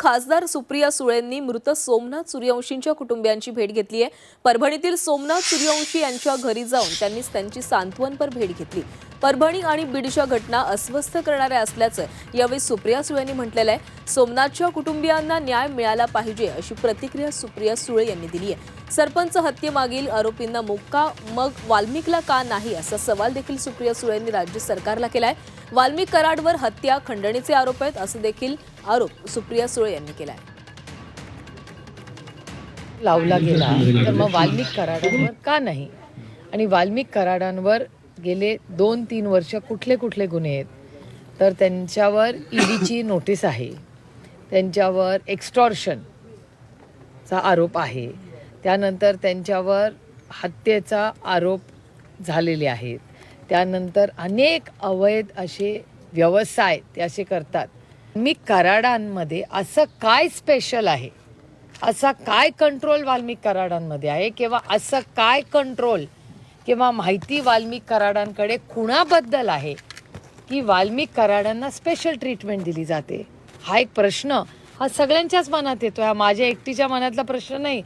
खासदार सुप्रिया सुळेंनी मृत सोमनाथ सूर्यवंशींच्या कुटुंबियांची भेट घेतली आहे. परभणीतील सोमनाथ सूर्यवंशी यांच्या घरी जाऊन त्यांनीच त्यांची सांत्वनपर भेट घेतली. परभणी आणि बीडच्या घटना अस्वस्थ करणाऱ्या असल्याचं यावेळी सुप्रिया सुळेंनी म्हटलेलं आहे. सोमनाथच्या कुटुंबियांना न्याय मिळाला पाहिजे अशी प्रतिक्रिया सुप्रिया सुळे यांनी दिली आहे. सरपंच हत्येमागील आरोपींना मुक्का मग वाल्मिकला का नाही असा सवाल देखील सुप्रिया सुळेंनी राज्य सरकारला केलाय. वाल्मिक कराडवर हत्या खंडणीचे आरोप आहेत असं देखील आरोप सुप्रिया सुळे यांनी केलाय. लावला गेला. तर मग वाल्मिक कराडांवर का नाही? आणि वाल्मिक कराडांवर गेले दोन तीन वर्ष कुठले कुठले गुन्हे आहेत? तर त्यांच्यावर ईडीची नोटीस आहे. त्यांच्यावर एक्स्टॉर्शनचा आरोप आहे. त्यानंतर त्यांच्यावर हत्येचा आरोप झालेले आहेत. त्यानंतर अनेक अवैध असे व्यवसाय ते असे करतात. मी कराडांमध्ये असं काय स्पेशल आहे? असा काय कंट्रोल वाल्मिक कराडांमध्ये आहे? किंवा असं काय कंट्रोल किंवा माहिती वाल्मिक कराडांकडे कुणाबद्दल आहे? की वाल्मिक कराडांना स्पेशल ट्रीटमेंट दिली जाते? हा एक प्रश्न हा सगळ्यांच्याच मनात येतो हा माझ्या एकटीच्या मनातला प्रश्न नाही.